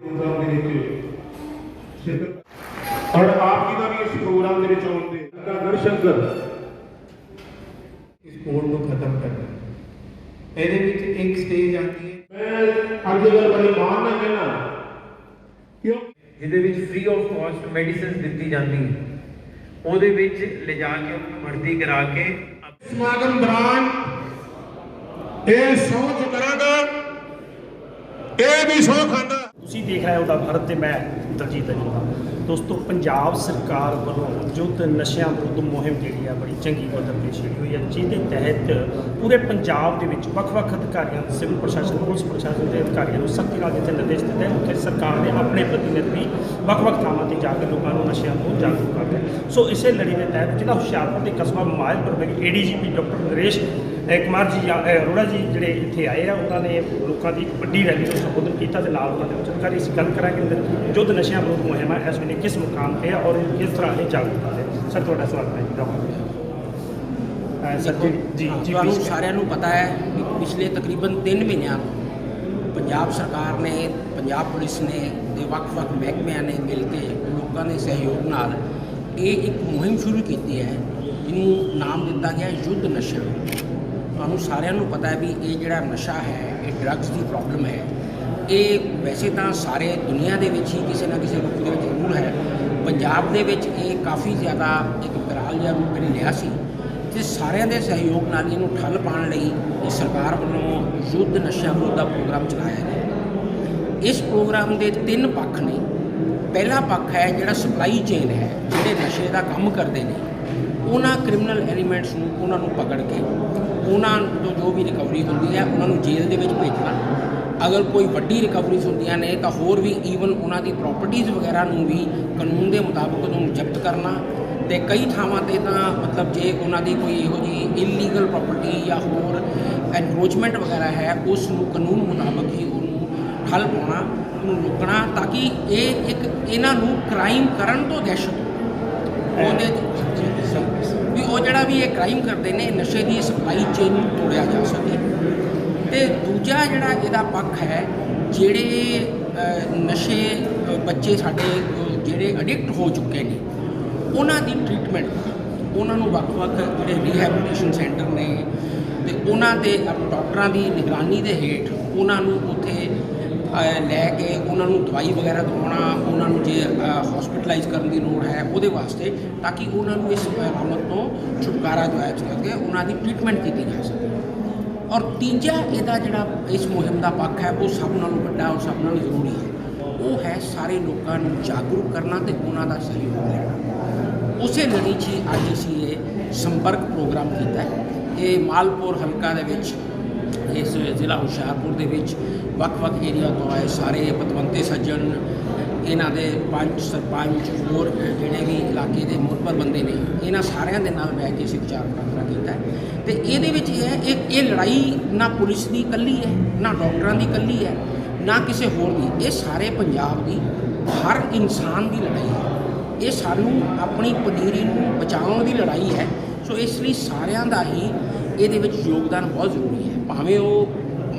Programme ਦੇ ਵਿੱਚ ਸ਼ਿਰਕਤ ਔਰ ਆਪ ਜੀ ਦਾ ਵੀ ਇਸ ਪ੍ਰੋਗਰਾਮ ਦੇ ਵਿੱਚ ਆਉਣ ਤੇ ਗੜਸ਼ੰਕਰ ਇਸ ਕੋਡ ਨੂੰ ਖਤਮ ਕਰਨਾ। ਇਹਦੇ ਵਿੱਚ ਇੱਕ ਸਟੇਜ ਆਉਂਦੀ ਹੈ। ਮੈਂ ਅੱਜ ਗੱਲ ਬੜੀ ਮਾਣ ਨਾਲ ਕਹਿਣਾ ਕਿਉਂ? ਜਿਹਦੇ ਵਿੱਚ ਫ੍ਰੀ ਆਫ ਕਾਸਟ ਮੈਡੀਸਿਨਸ ਦਿੱਤੀ ਜਾਂਦੀ ਹੈ। ਉਹਦੇ ਵਿੱਚ ਲਿਜਾ ਕੇ ਭਰਤੀ ਕਰਾ ਕੇ ਸਮਾਗਮ ਦੌਰਾਨ ਇਹ ਸੋਚ ਕਰਾਂਗਾ ਇਹ ਵੀ ਸੌ ਖਾਂਦਾ। ਤੁਸੀਂ ਦੇਖ ਰਹੇ ਹੋ ਦਾ ਭਾਰਤ ਤੇ ਮੈਂ ਦਲਜੀਤ ਅਜੂਹਾ ਦੋਸਤੋ, ਪੰਜਾਬ ਸਰਕਾਰ ਵੱਲੋਂ ਯੁੱਧ ਨਸ਼ਿਆਂ ਵਿਰੁੱਧ ਮੁਹਿੰਮ ਜਿਹੜੀ ਆ, ਬੜੀ ਚੰਗੀ ਪੱਧਰ ਤੇ ਛੇੜੀ ਹੋਈ ਹੈ ਜਿਹਦੇ ਤਹਿਤ ਪੂਰੇ ਪੰਜਾਬ ਦੇ ਵਿੱਚ ਵੱਖ-ਵੱਖ ਅਧਿਕਾਰੀਆਂ ਸਿਵਲ ਪ੍ਰਸ਼ਾਸਨ, ਪੁਲਿਸ ਪ੍ਰਸ਼ਾਸਨ ਦੇ ਅਧਿਕਾਰੀਆਂ ਨੂੰ ਸਖਤੀ ਨਾਲ ਜਿੱਥੇ ਨਿਰਦੇਸ਼ ਦਿੱਤੇ ਉੱਥੇ ਸਰਕਾਰ ਨੇ ਆਪਣੇ ਪ੍ਰਤੀਨਿਧੀ ਵੱਖ-ਵੱਖ ਥਾਵਾਂ ਤੇ ਜਾ ਕੇ ਲੋਕਾਂ ਨੂੰ ਨਸ਼ਿਆਂ ਤੋਂ ਜਾਗਰੂਕ ਕਰਦੇ ਸੋ ਇਸੇ ਲੜੀ ਦੇ ਤਹਿਤ ਜਿਹੜਾ ਹੁਸ਼ਿਆਰਪੁਰ ਦੇ ਕਸਬਾ ਮਾਇਲਪੁਰ ਵਿੱਚ ਏਡੀਜੀਪੀ ਡਾਕਟਰ ਨਰੇਸ਼ ਅਹ ਕੁਮਾਰ ਜੀ ਜਾਂ, ਅਰੋੜਾ ਜੀ ਜਿਹੜੇ ਇੱਥੇ ਆਏ ਆ ਉਹਨਾਂ ਨੇ ਲੋਕਾਂ ਦੀ ਇੱਕ ਵੱਡੀ ਰੈਲੀ ਨੂੰ ਸੰਬੋਧਨ ਕੀਤਾ ਤੇ ਨਾਲ ਉਹਨਾਂ ਦੇ ਵਿੱਚ ਅਧਿਕਾਰੀ ਅਸੀਂ ਗੱਲ ਕਰਾਂਗੇ ਕਿ ਯੁੱਧ ਨਸ਼ਿਆਂ ਵਿਰੁੱਧ ਮੁਹਿੰਮ ਹੈ ਇਸ ਵੇਲੇ ਕਿਸ ਮੁਕਾਮ ਤੇ ਹੈ ਔਰ ਇਹ ਕਿਸ ਤਰ੍ਹਾਂ ਇਹ ਚੱਲ ਰਹੀ ਹੈ ਸਰ ਤੁਹਾਡਾ ਸਵਾਗਤ ਹੈ ਜੀ ਡਾਕਟਰ ਸਰ ਜੀ ਜੀ ਤੁਹਾਨੂੰ। ਸਾਰਿਆਂ ਨੂੰ ਪਤਾ ਹੈ ਕਿ ਪਿਛਲੇ ਤਕਰੀਬਨ 3 ਮਹੀਨਿਆਂ ਤੋਂ ਪੰਜਾਬ ਸਰਕਾਰ ਨੇ ਪੰਜਾਬ ਪੁਲਿਸ ਨੇ ਤੇ ਵੱਖ-ਵੱਖ ਮਹਿਕਮਿਆਂ ਨੇ ਮਿਲ ਕੇ ਲੋਕਾਂ ਦੇ ਸਹਿਯੋਗ ਨਾਲ ਇਹ ਇੱਕ ਮੁਹਿੰਮ ਸ਼ੁਰੂ ਕੀਤੀ ਹੈ ਜਿਹਨੂੰ ਨਾਮ ਦਿੱਤਾ ਗਿਆ ਯੁੱਧ ਨਸ਼ਾ ਤੁਹਾਨੂੰ ਸਾਰਿਆਂ ਨੂੰ ਪਤਾ ਹੈ ਵੀ ਇਹ ਜਿਹੜਾ ਨਸ਼ਾ ਹੈ, ਇਹ ਡਰੱਗਸ ਦੀ ਪ੍ਰੋਬਲਮ ਹੈ। ਇਹ ਵੈਸੇ ਤਾਂ ਸਾਰੇ ਦੁਨੀਆ ਦੇ ਵਿੱਚ ਹੀ ਕਿਸੇ ਨਾ ਕਿਸੇ ਰੂਪ ਦੇ ਵਿੱਚ ਜ਼ਰੂਰ ਹੈ। ਪੰਜਾਬ ਦੇ ਵਿੱਚ ਇਹ ਕਾਫੀ ਜ਼ਿਆਦਾ ਇੱਕ ਵਿਕਰਾਲ ਜਿਹਾ ਰੂਪ ਲੈ ਲਿਆ ਸੀ ਤੇ ਸਾਰਿਆਂ ਦੇ ਸਹਿਯੋਗ ਨਾਲ ਇਹਨੂੰ ਠੱਲ ਪਾਉਣ ਲਈ ਇਹ ਸਰਕਾਰ ਵੱਲੋਂ ਯੁੱਧ ਨਸ਼ਾ ਵਿਰੋਧ ਦਾ ਪ੍ਰੋਗਰਾਮ ਚਲਾਇਆ ਗਿਆ। ਇਸ ਪ੍ਰੋਗਰਾਮ ਦੇ ਤਿੰਨ ਪੱਖ ਨੇ। ਪਹਿਲਾ ਪੱਖ ਹੈ ਜਿਹੜਾ ਸਪਲਾਈ ਚੇਨ ਹੈ, ਜਿਹੜੇ ਨਸ਼ੇ ਦਾ ਕੰਮ ਕਰਦੇ ਨੇ। ਉਹਨਾਂ ਕ੍ਰਿਮੀਨਲ ਐਲੀਮੈਂਟਸ ਨੂੰ ਉਹਨਾਂ ਨੂੰ ਪਕੜ ਕੇ ਉਹਨਾਂ ਤੋਂ ਜੋ ਵੀ ਰਿਕਵਰੀ ਹੁੰਦੀ ਹੈ, ਉਹਨਾਂ ਨੂੰ ਜੇਲ੍ਹ ਦੇ ਵਿੱਚ ਭੇਜਣਾ। ਅਗਰ ਕੋਈ ਵੱਡੀ ਰਿਕਵਰੀਜ਼ ਹੁੰਦੀਆਂ ਨੇ, ਤਾਂ ਹੋਰ ਵੀ ਈਵਨ ਉਹਨਾਂ ਦੀ ਪ੍ਰਾਪਰਟੀਆਂ ਵਗੈਰਾ ਨੂੰ ਵੀ ਕਾਨੂੰਨ ਦੇ ਮੁਤਾਬਕ ਉਹਨੂੰ ਜ਼ਬਤ ਕਰਨਾ। ਤੇ ਕਈ ਥਾਵਾਂ ਤੇ ਤਾਂ ਮਤਲਬ ਜੇ ਉਹਨਾਂ ਦੀ ਕੋਈ ਇਹੋ ਜਿਹੀ ਇਲੀਗਲ ਪ੍ਰਾਪਰਟੀ ਜਾਂ ਹੋਰ ਐਨਕਰੋਚਮੈਂਟ ਵਗੈਰਾ ਹੈ, ਉਸ ਨੂੰ ਕਾਨੂੰਨ ਮੁਤਾਬਕ ਹੀ ਉਹਨੂੰ ਠੱਲ ਪਾਉਣਾ, ਉਹਨੂੰ ਰੋਕਣਾ, ਤਾਂ ਕਿ ਇਹ ਇੱਕ ਇਹਨਾਂ ਨੂੰ ਕ੍ਰਾਈਮ ਕਰਨ ਤੋਂ ਦਹਿਸ਼ਤ ਉਹਦੇ ਵੀ ਉਹ ਜਿਹੜਾ ਵੀ ਇਹ ਕ੍ਰਾਈਮ ਕਰਦੇ ਨੇ ਨਸ਼ੇ ਦੀ ਸਪਲਾਈ ਚੇਨ ਨੂੰ ਤੋੜਿਆ ਜਾ ਸਕੇ। ਤੇ ਦੂਜਾ ਜਿਹੜਾ ਇਹਦਾ ਪੱਖ ਹੈ, ਜਿਹੜੇ ਨਸ਼ੇ ਬੱਚੇ ਸਾਡੇ ਜਿਹੜੇ ਐਡਿਕਟ ਹੋ ਚੁੱਕੇ ਨੇ, ਉਹਨਾਂ ਦੀ ਟ੍ਰੀਟਮੈਂਟ ਉਹਨਾਂ ਨੂੰ ਵੱਖ-ਵੱਖ ਜਿਹੜੇ ਰੀਹੈਬਿਲਿਟੇਸ਼ਨ ਸੈਂਟਰ ਨੇ, ਤੇ ਉਹਨਾਂ ਦੇ ਅਪ- ਡਾਕਟਰਾਂ ਦੀ ਨਿਗਰਾਨੀ ਦੇ ਹੇਠ ਉਹਨਾਂ ਨੂੰ ਉੱਥੇ ਲੈ ਕੇ ਉਹਨਾਂ ਨੂੰ ਦਵਾਈ ਵਗੈਰਾ ਦਵਾਉਣਾ, ਉਹਨਾਂ ਨੂੰ ਜੇ ਹਸਪੀਟਲਾਈਜ਼ ਕਰਨ ਦੀ ਲੋੜ ਹੈ, ਉਹਦੇ ਵਾਸਤੇ ਤਾਂ ਕਿ ਉਹਨਾਂ ਨੂੰ ਇਸ ਅਲਾਮਤ ਤੋਂ ਛੁਟਕਾਰਾ ਦਿਵਾਇਆ ਜਾ ਸਕੇ, ਉਹਨਾਂ ਦੀ ਟ੍ਰੀਟਮੈਂਟ ਕੀਤੀ ਜਾ ਸਕੇ। ਔਰ ਤੀਜਾ ਇਹਦਾ ਜਿਹੜਾ ਇਸ ਮੁਹਿੰਮ ਦਾ ਪੱਖ ਹੈ, ਉਹ ਸਭ ਨਾਲੋਂ ਵੱਡਾ ਔਰ ਸਭ ਨਾਲੋਂ ਜ਼ਰੂਰੀ ਹੈ, ਉਹ ਹੈ ਸਾਰੇ ਲੋਕਾਂ ਨੂੰ ਜਾਗਰੂਕ ਕਰਨਾ ਤੇ ਉਹਨਾਂ ਦਾ ਸਹਿਯੋਗ ਲੈਣਾ। ਉਸੇ ਲੜੀ 'ਚ ਹੀ ਅੱਜ ਅਸੀਂ ਇਹ ਸੰਪਰਕ ਪ੍ਰੋਗਰਾਮ ਕੀਤਾ ਹੈ। ਇਹ ਮਾਲਪੁਰ ਹਲਕਾ ਦੇ ਵਿੱਚ ਇਸ ਜ਼ਿਲ੍ਹਾ ਹੁਸ਼ਿਆਰਪੁਰ ਦੇ ਵਿੱਚ ਵੱਖ-ਵੱਖ ਏਰੀਆ ਤੋਂ ਆਏ ਸਾਰੇ ਪਤਵੰਤੇ ਸੱਜਣ, ਇਹਨਾਂ ਦੇ ਪੰਚ ਸਰਪੰਚ, ਹੋਰ ਜਿਹੜੇ ਵੀ ਇਲਾਕੇ ਦੇ ਮੁਖਬਰ ਬੰਦੇ ਨੇ, ਇਹਨਾਂ ਸਾਰਿਆਂ ਦੇ ਨਾਲ ਬਹਿ ਕੇ ਅਸੀਂ ਵਿਚਾਰ ਵਟਾਂਦਰਾ ਕੀਤਾ ਹੈ। ਤੇ ਇਹਦੇ ਵਿੱਚ ਇਹ ਹੈ, ਇਹ ਇਹ ਲੜਾਈ ਨਾ ਪੁਲਿਸ ਦੀ ਇਕੱਲੀ ਹੈ, ਨਾ ਡਾਕਟਰਾਂ ਦੀ ਇਕੱਲੀ ਹੈ, ਨਾ ਕਿਸੇ ਹੋਰ ਦੀ। ਇਹ ਸਾਰੇ ਪੰਜਾਬ ਦੀ, ਹਰ ਇਨਸਾਨ ਦੀ ਲੜਾਈ ਹੈ। ਇਹ ਸਾਨੂੰ ਆਪਣੀ ਪਨੀਰੀ ਨੂੰ ਬਚਾਉਣ ਦੀ ਲੜਾਈ ਹੈ। ਸੋ ਇਸ ਲਈ ਸਾਰਿਆਂ ਦਾ ਹੀ ਇਹਦੇ ਵਿੱਚ ਯੋਗਦਾਨ ਬਹੁਤ ਜ਼ਰੂਰੀ ਹੈ। ਭਾਵੇਂ ਉਹ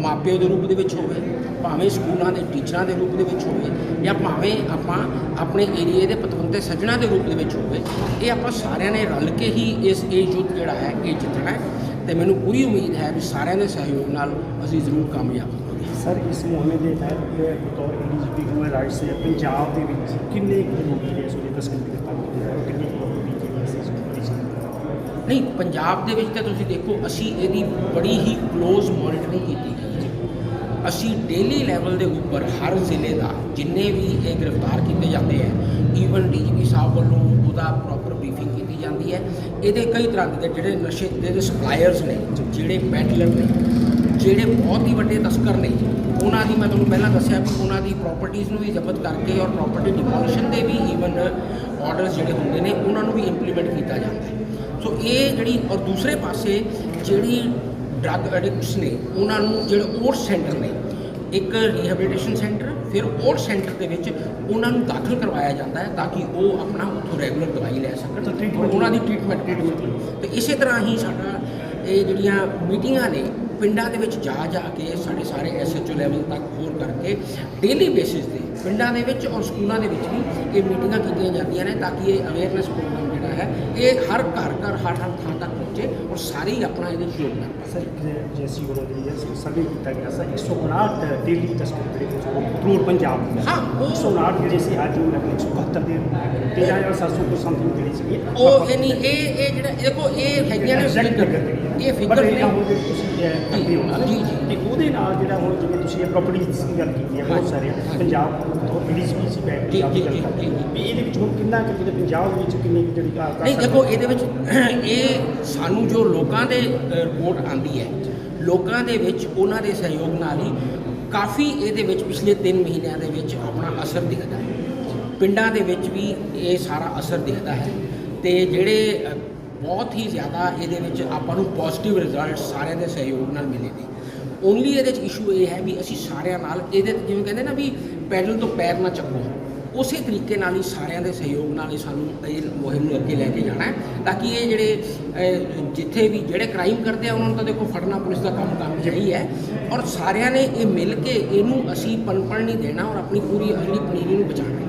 ਮਾਪਿਓ ਦੇ ਰੂਪ ਦੇ ਵਿੱਚ ਹੋਵੇ, ਭਾਵੇਂ ਸਕੂਲਾਂ ਦੇ ਟੀਚਰਾਂ ਦੇ ਰੂਪ ਦੇ ਵਿੱਚ ਹੋਵੇ ਜਾਂ ਭਾਵੇਂ ਆਪਾਂ ਆਪਣੇ ਏਰੀਏ ਦੇ ਪਤਵੰਤੇ ਸੱਜਣਾ ਦੇ ਰੂਪ ਦੇ ਵਿੱਚ ਹੋਵੇ, ਇਹ ਆਪਾਂ ਸਾਰਿਆਂ ਨੇ ਰਲ ਕੇ ਹੀ ਇਸ ਇਹ ਯੁੱਧ ਜਿਹੜਾ ਹੈ, ਇਹ ਜਿੱਤਣਾ ਹੈ। ਤੇ ਮੈਨੂੰ ਪੂਰੀ ਉਮੀਦ ਹੈ ਵੀ ਸਾਰਿਆਂ ਦੇ ਸਹਿਯੋਗ ਨਾਲ ਅਸੀਂ ਜ਼ਰੂਰ ਕਾਮਯਾਬ ਹੋਵਾਂਗੇ। ਸਰ, ਇਸ ਮੁਹਿੰਮ ਦੇ ਤਹਿਤ ਬਤੌਰ ਏਡੀਜੀਪੀ ਹਿਊਮਨ ਰਾਈਟਸ ਪੰਜਾਬ ਦੇ ਵਿੱਚ ਕਿੰਨੇ ਕੁ ਲੋਕ ਜਿਹੜੇ ਇਸ ਵੇਲੇ ਤਸਕਰੀ ਗ੍ਰਿਫਤਾਰ ਕੀਤੇ ਗਏ ਕਿੰਨੇ ਕੁ ਲੋਕ ਵੀ ਜਿਹੜੇ ਅਸੀਂ ਪੁਲਿਸ ਨੇ ਨਹੀਂ, ਪੰਜਾਬ ਦੇ ਵਿੱਚ ਤਾਂ ਤੁਸੀਂ ਦੇਖੋ, ਅਸੀਂ ਇਹਦੀ ਬੜੀ ਹੀ ক্লোਜ਼ ਮੋਨੀਟਰਿੰਗ ਕੀਤੀ ਗਈ ਹੈ ਅਸੀਂ ਡੇਲੀ ਲੈਵਲ ਦੇ ਉੱਪਰ ਹਰ ਜ਼ਿਲ੍ਹੇ ਦਾ ਜਿੰਨੇ ਵੀ ਇਹ ਗ੍ਰਿਫਤਾਰ ਕੀਤੇ ਜਾਂਦੇ ਹੈ ਈਵਨ ਡੀਜੀਪੀ ਸਾਹਿਬ ਵੱਲੋਂ ਉਹਦਾ ਪ੍ਰੋਪਰ ਬਰੀਫਿੰਗ ਕੀਤੀ ਜਾਂਦੀ ਹੈ। ਇਹਦੇ ਕਈ ਤਰ੍ਹਾਂ ਦੇ ਜਿਹੜੇ ਨਸ਼ੇ ਦੇ ਸਪਲਾਇਰਸ ਨੇ, ਜਿਹੜੇ ਪੈਡਲਰ ਨੇ, ਜਿਹੜੇ ਬਹੁਤ ਹੀ ਵੱਡੇ ਤਸਕਰ ਨੇ, ਉਹਨਾਂ ਦੀ ਮੈਂ ਤੁਹਾਨੂੰ ਪਹਿਲਾਂ ਦੱਸਿਆ ਵੀ ਉਹਨਾਂ ਦੀ ਪ੍ਰਾਪਰਟੀਆਂ ਨੂੰ ਵੀ ਜ਼ਬਤ ਕਰਕੇ ਔਰ ਪ੍ਰਾਪਰਟੀ ਡਿਮੋਲੀਸ਼ਨ ਦੇ ਵੀ ਈਵਨ ਆਰਡਰਸ ਜਿਹੜੇ ਹੁੰਦੇ ਨੇ ਉਹਨਾਂ ਨੂੰ ਵੀ ਇੰਪਲੀਮੈਂਟ ਕੀਤਾ ਜਾਂਦਾ ਹੈ। ਸੋ ਇਹ ਜਿਹੜੀ ਔਰ ਦੂਸਰੇ ਪਾਸੇ ਜਿਹੜੀ ਡਰੱਗ ਐਡਿਕਟਸ ਨੇ ਉਹਨਾਂ ਨੂੰ ਜਿਹੜੇ ਓਟ ਸੈਂਟਰ ਨੇ ਇੱਕ ਰੀਹੈਬਿਲਿਟੇਸ਼ਨ ਸੈਂਟਰ ਫਿਰ ਓਟ ਸੈਂਟਰ ਦੇ ਵਿੱਚ ਉਹਨਾਂ ਨੂੰ ਦਾਖਲ ਕਰਵਾਇਆ ਜਾਂਦਾ ਹੈ ਤਾਂ ਕਿ ਉਹ ਆਪਣਾ ਉੱਥੋਂ ਰੈਗੂਲਰ ਦਵਾਈ ਲੈ ਸਕਣ ਔਰ ਉਹਨਾਂ ਦੀ ਟ੍ਰੀਟਮੈਂਟ ਟ੍ਰੀਟਮੈਂਟ ਤੇ ਇਸੇ ਤਰ੍ਹਾਂ ਹੀ ਸਾਡਾ ਇਹ ਜਿਹੜੀਆਂ ਮੀਟਿੰਗਾਂ ਨੇ ਪਿੰਡਾਂ ਦੇ ਵਿੱਚ ਜਾ ਜਾ ਕੇ ਸਾਡੇ ਸਾਰੇ ਐਸਐਚਓ ਲੈਵਲ ਤੱਕ ਹੋਰ ਕਰਕੇ ਡੇਲੀ ਬੇਸਿਸ ਤੇ ਪਿੰਡਾਂ ਦੇ ਵਿੱਚ ਔਰ ਸਕੂਲਾਂ ਦੇ ਵਿੱਚ ਵੀ ਇਹ ਮੀਟਿੰਗਾਂ ਕੀਤੀਆਂ ਜਾਂਦੀਆਂ ਨੇ ਤਾਂ ਕਿ ਇਹ ਅਵੇਅਰਨੈਸ ਪ੍ਰੋਗਰਾਮ ਜਿਹੜਾ ਹੈ ਇਹ ਹਰ ਘਰ ਘਰ ਹਰ ਹਰ ਥਾਂ ਤੱਕ ਪਹੁੰਚੇ ਔਰ ਸਾਰੇ ਹੀ ਆਪਣਾ ਇਹਦੇ ਯੋਗਦਾਨ ਪਾਣ। ਸਰ ਜੈਸੀ ਵੱਲੋਂ ਜਿਹੜੀ ਹੈ ਸਰਵੇ ਕੀਤਾ ਗਿਆ ਸੀ 159 ਡੇਲੀ ਟੈਸਟ ਜਿਹੜੇ ਥਰੂ ਪੰਜਾਬ ਦੇ ਹਾਂ, ਉਹ- 159 ਜਿਹੜੇ ਸੀ ਅੱਜ ਉਹਨਾਂ ਦੇ 172 ਦੇ 13700 ਤੋਂ ਸਮਥਿੰਗ ਜਿਹੜੀ ਸੀ ਉਹ ਇਹ ਨਹੀਂ ਇਹ ਇਹ ਜਿਹੜਾ ਦੇਖੋ ਇਹ ਹੈਗੀਆਂ ਨੇ ਇਹ ਫਿਗਰ ਬਟ ਨੇ ਇਹ ਹੁਣ ਜਿਹੜੀ ਤੁਸੀਂ ਇਹ ਕਰਦੇ ਹੋ ਨਾ ਜੀ, ਜੀ। ਤੇ ਉਹਦੇ ਨਾਲ ਜਿਹੜਾ ਹੁਣ ਜਿਵੇਂ ਤੁਸੀਂ ਇਹ ਪ੍ਰਾਪਰਟੀਜ਼ ਦੀ ਗੱਲ ਕੀਤੀ ਹੈ ਬਹੁਤ ਹਾਂਜੀ। ਪੰਜਾਬ ਤੋਂ ਜੀ, ਪੰਜਾਬ ਦੀ ਜੀ, ਗੱਲ ਜੀ, ਕਰਦੇ ਜੀ, ਜੀ। ਵੀ ਇਹਦੇ ਵਿੱਚ ਹੁਣ ਕਿੰਨਾ ਕਿ ਜਿਹੜੇ ਪੰਜਾਬ ਵਿੱਚ ਕਿੰਨੀ ਜਿਹੜੀ ਨਹੀਂ ਦੇਖੋ ਇਹਦੇ ਵਿੱਚ ਇਹ ਸਾਨੂੰ ਜੋ ਲੋਕਾਂ ਦੇ ਰਿਪੋਰਟ ਆਂਦੀ ਹੈ ਲੋਕਾਂ ਦੇ ਵਿੱਚ ਉਹਨਾਂ ਦੇ ਸਹਿਯੋਗ ਨਾਲ ਹੀ ਕਾਫੀ ਇਹਦੇ ਵਿੱਚ ਪਿਛਲੇ 3 ਮਹੀਨਿਆਂ ਦੇ ਵਿੱਚ ਆਪਣਾ ਅਸਰ ਦਿਖਦਾ ਹੈ ਪਿੰਡਾਂ ਦੇ ਵਿੱਚ ਵੀ ਇਹ ਸਾਰਾ ਅਸਰ ਦਿਖਦਾ ਹੈ ਤੇ ਜਿਹੜੇ ਬਹੁਤ ਹੀ ਜ਼ਿਆਦਾ ਇਹਦੇ ਵਿੱਚ ਆਪਾਂ ਨੂੰ ਪੋਜ਼ਿਟਿਵ ਰਿਜ਼ਲਟ ਸਾਰਿਆਂ ਦੇ ਸਹਿਯੋਗ ਨਾਲ ਮਿਲੇ ਨੇ ਓਨਲੀ ਇਹਦੇ ਵਿੱਚ ਇਸ਼ੂ ਇਹ ਹੈ ਵੀ ਅਸੀਂ ਸਾਰਿਆਂ ਨਾਲ ਇਹਦੇ ਜਿਵੇਂ ਕਹਿੰਦੇ ਨਾ ਵੀ ਪੈਡਲ ਤੋਂ ਪੈਰ ਨਾ ਚੱਕੋ। ਉਸੇ ਤਰੀਕੇ ਨਾਲ ਹੀ ਸਾਰਿਆਂ ਦੇ ਸਹਿਯੋਗ ਨਾਲ ਹੀ ਸਾਨੂੰ ਇਹ ਮੁਹਿੰਮ ਨੂੰ ਅੱਗੇ ਲੈ ਕੇ ਜਾਣਾ ਹੈ ਤਾਂ ਕਿ ਇਹ ਜਿਹੜੇ ਜਿੱਥੇ ਵੀ ਜਿਹੜੇ ਕ੍ਰਾਈਮ ਕਰਦੇ ਆ, ਉਹਨਾਂ ਨੂੰ ਤਾਂ ਦੇਖੋ ਫੜਨਾ ਪੁਲਿਸ ਦਾ ਕੰਮ ਕੰਮ ਹੀ ਹੈ ਔਰ ਸਾਰਿਆਂ ਨੇ ਇਹ ਮਿਲ ਕੇ ਇਹਨੂੰ ਅਸੀਂ ਪਨਪਣ ਨਹੀਂ ਦੇਣਾ ਔਰ ਆਪਣੀ ਪੂਰੀ ਅਗਲੀ ਪਨੀਰੀ ਨੂੰ ਬਚਾਉਣਾ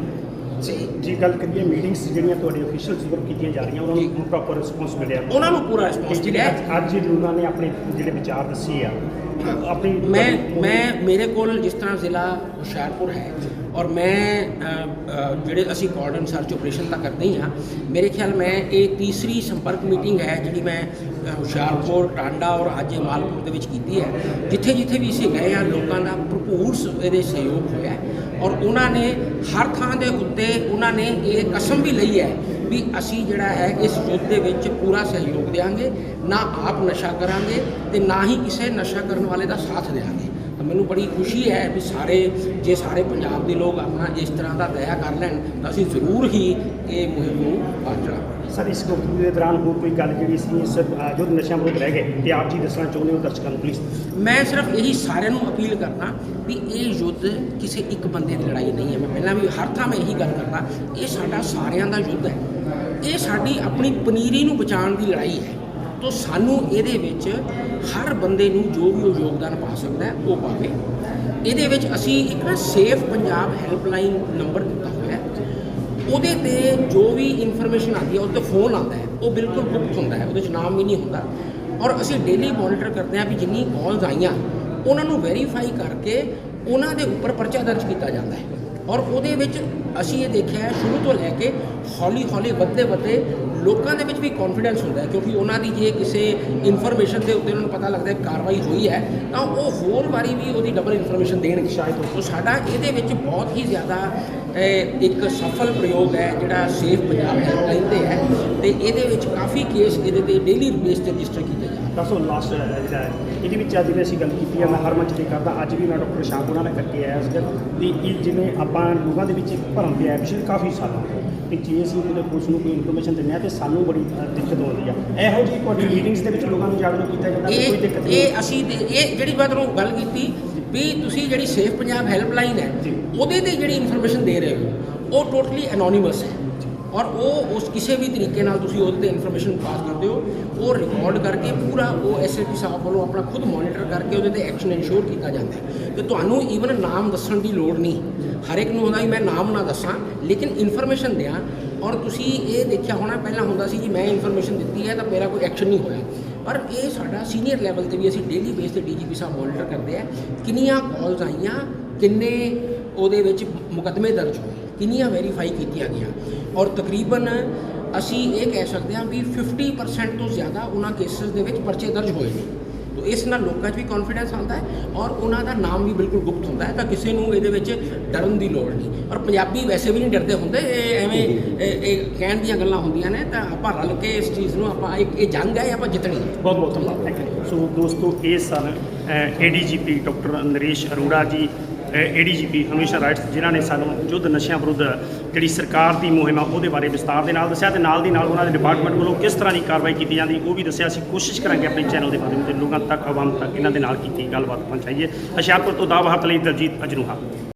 ਜੀ। ਜੀ ਗੱਲ ਕਰੀਏ ਮੀਟਿੰਗਸ ਜਿਹੜੀਆਂ ਤੁਹਾਡੇ ਅਫੀਸ਼ੀਅਲਸ ਵੱਲੋਂ ਕੀਤੀਆਂ ਜਾ ਰਹੀਆਂ ਉਹਨਾਂ ਜੀ। ਨੂੰ ਪ੍ਰੋਪਰ ਰਿਸਪੌਂਸ ਮਿਲਿਆ। ਉਹਨਾਂ ਨੂੰ ਪੂਰਾ ਰਿਸਪੌਂਸ ਮਿਲਿਆ। ਅੱਜ- ਅੱਜ ਲੋਕਾਂ ਨੇ ਆਪਣੇ ਜਿਹੜੇ ਵਿਚਾਰ ਦੱਸੇ ਆ ਆਪਣੀ ਮੈਂ ਮੈਂ ਮੇਰੇ ਕੋਲ ਜਿਸ ਤਰ੍ਹਾਂ ਜ਼ਿਲ੍ਹਾ ਹੁਸ਼ਿਆਰਪੁਰ ਹੈ ਔਰ ਮੈਂ ਜਿਹੜੇ ਅਸੀਂ ਕਾਰਡਨ ਸਰਚ ਆਪਰੇਸ਼ਨ ਤਾਂ ਕਰਦੇ ਹੀ ਹਾਂ, ਮੇਰੇ ਖਿਆਲ ਮੈਂ ਇਹ ਤੀਸਰੀ ਸੰਪਰਕ ਮੀਟਿੰਗ ਹੈ ਜਿਹੜੀ ਮੈਂ ਹੁਸ਼ਿਆਰਪੁਰ, ਟਾਂਡਾ ਔਰ ਅੱਜ ਇਹ ਮਾਲਪੁਰ ਦੇ ਵਿੱਚ ਕੀਤੀ ਹੈ, ਜਿੱਥੇ ਜਿੱਥੇ ਵੀ ਅਸੀਂ ਗਏ ਆ ਲੋਕਾਂ ਦਾ ਭਰਪੂਰ ਇਹਦੇ ਸਹਿਯੋਗ ਹੋਇਆ ਔਰ ਉਹਨਾਂ ਨੇ ਹਰ ਥਾਂ ਦੇ ਉੱਤੇ ਉਹਨਾਂ ਨੇ ਇਹ ਕਸਮ ਵੀ ਲਈ ਹੈ ਵੀ ਅਸੀਂ ਜਿਹੜਾ ਹੈ, ਇਸ ਯੁੱਧ ਦੇ ਵਿੱਚ ਪੂਰਾ ਸਹਿਯੋਗ ਦੇਵਾਂਗੇ ਨਾ ਆਪ ਨਸ਼ਾ ਕਰਾਂਗੇ ਤੇ ਨਾ ਹੀ ਕਿਸੇ ਨਸ਼ਾ ਕਰਨ ਵਾਲੇ ਦਾ ਸਾਥ ਦੇਵਾਂਗੇ ਮੈਨੂੰ ਬੜੀ ਖੁਸ਼ੀ ਹੈ ਵੀ ਸਾਰੇ ਜੇ ਸਾਰੇ ਪੰਜਾਬ ਦੇ ਲੋਕ ਆਪਣਾ ਇਸ ਤਰ੍ਹਾਂ ਦਾ ਦਇਆ ਕਰ ਲੈਣ ਤਾਂ ਅਸੀਂ ਜ਼ਰੂਰ ਹੀ ਇਹ ਮੁਹਿੰਮ ਨੂੰ ਚੜਾਵਾਂਗੇ। ਸਰ ਇਸ ਗੁਫ਼ਤਗੂ ਦੇ ਦੌਰਾਨ ਹੋਰ ਕੋਈ ਗੱਲ ਜਿਹੜੀ ਸੀ ਅ, ਜੋ ਨਸ਼ਿਆਂ ਵਿਰੁੱਧ ਰਹਿ ਗਏ ਤੇ ਆਪ ਜੀ ਦੱਸਣਾ ਚਾਹੁੰਦੇ ਹੋ ਦਰਸ਼ਕਾਂ ਨੂੰ ਪਲੀਜ਼ ਮੈਂ ਸਿਰਫ ਇਹੀ ਸਾਰਿਆਂ ਨੂੰ ਅਪੀਲ ਕਰਦਾ ਵੀ ਇਹ ਯੁੱਧ ਕਿਸੇ ਇੱਕ ਬੰਦੇ ਦੀ ਲੜਾਈ ਨਹੀਂ ਹੈ। ਮੈਂ ਪਹਿਲਾਂ ਵੀ ਹਰ ਥਾਂ ਮੈਂ ਇਹੀ ਗੱਲ ਕਰਦਾ ਇਹ ਸਾਡਾ ਸਾਰਿਆਂ ਦਾ ਯੁੱਧ ਹੈ। ਇਹ ਸਾਡੀ ਆਪਣੀ ਪਨੀਰੀ ਨੂੰ ਬਚਾਉਣ ਦੀ ਲੜਾਈ ਹੈ। ਤੋਂ ਸਾਨੂੰ ਇਹਦੇ ਵਿੱਚ ਹਰ ਬੰਦੇ ਨੂੰ ਜੋ ਵੀ ਉਹ ਯੋਗਦਾਨ ਪਾ ਸਕਦਾ ਹੈ, ਉਹ ਪਾਵੇ। ਇਹਦੇ ਵਿੱਚ ਅਸੀਂ ਇੱਕ ਨਾ ਸੇਫ ਪੰਜਾਬ ਹੈਲਪਲਾਈਨ ਨੰਬਰ ਦਿੱਤਾ ਹੋਇਆ ਹੈ। ਉਹਦੇ ਤੇ ਜੋ ਵੀ ਇਨਫੋਰਮੇਸ਼ਨ ਆਉਂਦੀ ਹੈ, ਉਹਦੇ ਤੇ ਫੋਨ ਆਉਂਦਾ ਹੈ। ਉਹ ਬਿਲਕੁਲ ਗੁਪਤ ਹੁੰਦਾ ਹੈ, ਉਹਦੇ 'ਚ ਨਾਮ ਵੀ ਨਹੀਂ ਹੁੰਦਾ। ਔਰ ਅਸੀਂ ਡੇਲੀ ਮੋਨੀਟਰ ਕਰਦੇ ਹਾਂ ਵੀ ਜਿੰਨੀ ਕਾਲਸ ਆਈਆਂ, ਉਹਨਾਂ ਨੂੰ ਵੈਰੀਫਾਈ ਕਰਕੇ ਉਹਨਾਂ ਦੇ ਉੱਪਰ ਪਰਚਾ ਦਰਜ ਕੀਤਾ ਜਾਂਦਾ ਹੈ। ਔਰ ਉਹਦੇ ਵਿੱਚ ਅਸੀਂ ਇਹ ਦੇਖਿਆ ਹੈ, ਸ਼ੁਰੂ ਤੋਂ ਲੈ ਕੇ ਹੌਲੀ ਹੌਲੀ ਵੱਧਦੇ ਵੱਧਦੇ ਲੋਕਾਂ ਦੇ ਵਿੱਚ ਵੀ ਕੌਨਫੀਡੈਂਸ ਹੁੰਦਾ ਕਿਉਂਕਿ ਉਹਨਾਂ ਦੀ ਜੇ ਕਿਸੇ ਇਨਫੋਰਮੇਸ਼ਨ ਦੇ ਉੱਤੇ ਉਹਨਾਂ ਨੂੰ ਪਤਾ ਲੱਗਦਾ ਕਾਰਵਾਈ ਹੋਈ ਹੈ ਤਾਂ ਉਹ ਹੋਰ ਵਾਰੀ ਵੀ ਉਹਦੀ ਡਬਲ ਇਨਫੋਰਮੇਸ਼ਨ ਦੇਣਗੇ। ਸ਼ਾਇਦ ਉਹ ਸਾਡਾ ਇਹਦੇ ਵਿੱਚ ਬਹੁਤ ਹੀ ਜ਼ਿਆਦਾ ਇੱਕ ਸਫਲ ਪ੍ਰਯੋਗ ਹੈ ਜਿਹੜਾ ਸੇਫ ਪੰਜਾਬ ਹੈਲਪਲਾਈਨ ਤੇ ਹੈ ਤੇ ਇਹਦੇ ਵਿੱਚ ਕਾਫੀ ਕੇਸ ਇਹਦੇ ਤੇ ਡੇਲੀ ਬੇਸ ਤੇ ਰਜਿਸਟਰ ਕੀਤੇ ਦੱਸੋ ਲਾਸਟ ਜਿਹੜਾ ਹੈ ਇਹਦੇ ਵਿੱਚ ਅੱਜ ਜਿਵੇਂ ਅਸੀਂ ਗੱਲ ਕੀਤੀ ਹੈ ਮੈਂ ਹਰ ਮੰਚ ਤੇ ਕਰਦਾ ਅੱਜ ਵੀ ਮੈਂ ਡਾਕਟਰ ਸ਼ਾਂਕ ਉਹਨਾਂ ਨਾਲ ਕਰਕੇ ਆਇਆ ਸੀਗਾ ਵੀ ਇਹ ਜਿਵੇਂ ਆਪਾਂ ਲੋਕਾਂ ਦੇ ਵਿੱਚ ਇੱਕ ਭਰਮ ਪਿਆ ਹੈ ਪਿਛਲੇ ਕਾਫੀ ਸਾਲਾਂ ਤੋਂ ਕਿ ਜੇ ਅਸੀਂ ਉਹਦੇ ਪੁਲਿਸ ਨੂੰ ਕੋਈ ਇਨਫੋਰਮੇਸ਼ਨ ਦਿੰਦੇ ਹਾਂ ਤੇ ਸਾਨੂੰ ਬੜੀ ਅ, ਦਿੱਕਤ ਆਉਂਦੀ ਆ। ਇਹੋ ਜਿਹੀ ਤੁਹਾਡੀ ਮੀਟਿੰਗਸ ਦੇ ਵਿੱਚ ਲੋਕਾਂ ਨੂੰ ਜਾਗਰੂਕ ਕੀਤਾ ਜਾਂਦਾ ਵੀ ਕੋਈ ਇਹ ਦਿੱਕਤ ਨਹੀਂ ਇਹ ਅਸੀਂ ਤੇ- ਇਹ ਜਿਹੜੀ ਮੈਂ ਤੁਹਾਨੂੰ ਗੱਲ ਕੀਤੀ ਵੀ ਤੁਸੀਂ ਜਿਹੜੀ ਸੇਫ ਪੰਜਾਬ ਹੈਲਪਲਾਈਨ ਹੈ ਜੀ। ਉਹਦੇ ਤੇ ਜਿਹੜੀ ਇਨਫੋਰਮੇਸ਼ਨ ਦੇ ਰਹੇ ਹੋ ਉਹ ਟੋਟਲੀ ਐਨੋਨਿਮਸ ਹੈ। ਔਰ ਉਹ ਉਸ ਕਿਸੇ ਵੀ ਤਰੀਕੇ ਨਾਲ ਤੁਸੀਂ ਉਹਦੇ ਤੇ ਇਨਫੋਰਮੇਸ਼ਨ ਪਾਸ ਕਰਦੇ ਹੋ, ਉਹ ਰਿਕਾਰਡ ਕਰਕੇ ਪੂਰਾ ਉਹ ਐਸਐਸਪੀ ਸਾਹਿਬ ਵੱਲੋਂ ਆਪਣਾ ਖੁਦ ਮੋਨੀਟਰ ਕਰਕੇ ਉਹਦੇ ਤੇ ਐਕਸ਼ਨ ਇਨਸ਼ੋਰ ਕੀਤਾ ਜਾਂਦਾ ਹੈ। ਤੇ ਤੁਹਾਨੂੰ ਈਵਨ ਨਾਮ ਦੱਸਣ ਦੀ ਲੋੜ ਨਹੀਂ। ਹਰ ਇੱਕ ਨੂੰ ਹੁੰਦਾ ਵੀ ਮੈਂ ਨਾਮ ਨਾ ਦੱਸਾਂ, ਲੇਕਿਨ ਇਨਫੋਰਮੇਸ਼ਨ ਦਿਆਂ। ਔਰ ਤੁਸੀਂ ਇਹ ਦੇਖਿਆ ਹੋਣਾ, ਪਹਿਲਾਂ ਹੁੰਦਾ ਸੀ ਕਿ ਮੈਂ ਇਨਫੋਰਮੇਸ਼ਨ ਦਿੱਤੀ ਹੈ ਤਾਂ ਮੇਰਾ ਕੋਈ ਐਕਸ਼ਨ ਨਹੀਂ ਹੋਇਆ। ਪਰ ਇਹ ਸਾਡਾ ਸੀਨੀਅਰ ਲੈਵਲ ਤੇ ਵੀ ਅਸੀਂ ਡੇਲੀ ਬੇਸ ਤੇ ਡੀਜੀਪੀ ਸਾਹਿਬ ਮੋਨੀਟਰ ਕਰਦੇ ਆ, ਕਿੰਨੀਆਂ ਕਾਲਸ ਆਈਆਂ, ਕਿੰਨੇ ਉਹਦੇ ਵਿੱਚ ਮੁਕੱਦਮੇ ਦਰਜ ਹੋਏ, ਕਿੰਨੀਆਂ ਵੈਰੀਫਾਈ ਕੀਤੀਆਂ ਗਈਆਂ। ਔਰ ਤਕਰੀਬਨ ਅਸੀਂ ਇਹ ਕਹਿ ਸਕਦੇ ਹਾਂ ਵੀ 50% ਤੋਂ ਜ਼ਿਆਦਾ ਉਹਨਾਂ ਕੇਸਸ ਦੇ ਵਿੱਚ ਪਰਚੇ ਦਰਜ ਹੋਏ ਨੇ। ਤੋ ਇਸ ਨਾਲ ਲੋਕਾਂ 'ਚ ਵੀ ਕੌਨਫੀਡੈਂਸ ਆਉਂਦਾ ਹੈ ਔਰ ਉਹਨਾਂ ਦਾ ਨਾਮ ਵੀ ਬਿਲਕੁਲ ਗੁਪਤ ਹੁੰਦਾ ਹੈ ਤਾਂ ਕਿਸੇ ਨੂੰ ਇਹਦੇ ਵਿੱਚ ਡਰਨ ਦੀ ਲੋੜ ਨਹੀਂ। ਔਰ ਪੰਜਾਬੀ ਵੈਸੇ ਵੀ ਨਹੀਂ ਡਰਦੇ ਹੁੰਦੇ ਇਹ ਐਵੇਂ ਇਹ ਕਹਿਣ ਦੀਆਂ ਗੱਲਾਂ ਹੁੰਦੀਆਂ ਨੇ ਤਾਂ ਆਪਾਂ ਰਲ ਕੇ ਇਸ ਚੀਜ਼ ਨੂੰ ਆਪਾਂ ਇੱਕ ਇਹ ਜੰਗ ਹੈ ਇਹ ਆਪਾਂ ਜਿੱਤਣੀ ਹੈ। ਬਹੁਤ ਬਹੁਤ ਧੰਨਵਾਦ। ਥੈਂਕ ਯੂ ਸੋ ਦੋਸਤੋ ਇਹ ਸਨ ADGP doctor Naresh Arora ji ADGP ਹਮੇਸ਼ਾ ਰਾਈਟਸ ਜਿਨ੍ਹਾਂ ਨੇ ਸਾਨੂੰ ਯੁੱਧ ਨਸ਼ਿਆਂ ਵਿਰੁੱਧ ਜਿਹੜੀ ਸਰਕਾਰ ਦੀ ਮੁਹਿੰਮ ਆ, ਉਹਦੇ ਬਾਰੇ ਵਿਸਤਾਰ ਦੇ ਨਾਲ ਦੱਸਿਆ ਤੇ ਨਾਲ ਦੀ ਨਾਲ ਉਹਨਾਂ ਦੇ ਡਿਪਾਰਟਮੈਂਟ ਵੱਲੋਂ ਕਿਸ ਤਰ੍ਹਾਂ ਦੀ ਕਾਰਵਾਈ ਕੀਤੀ ਜਾਂਦੀ, ਉਹ ਵੀ ਦੱਸਿਆ ਅਸੀਂ ਕੋਸ਼ਿਸ਼ ਕਰਾਂਗੇ ਆਪਣੇ ਚੈਨਲ ਦੇ ਮਾਧਿਅਮ ਤੇ ਲੋਕਾਂ ਤੱਕ, ਆਵਾਮ ਤੱਕ ਇਹਨਾਂ ਦੇ ਨਾਲ ਕੀਤੀ ਗੱਲਬਾਤ ਪਹੁੰਚਾਈਏ। ਹੁਸ਼ਿਆਰਪੁਰ ਤੋਂ ਦਾਵਾ ਹੱਥ ਲਈ ਦਲਜੀਤ ਅਜਨੂਹਾ।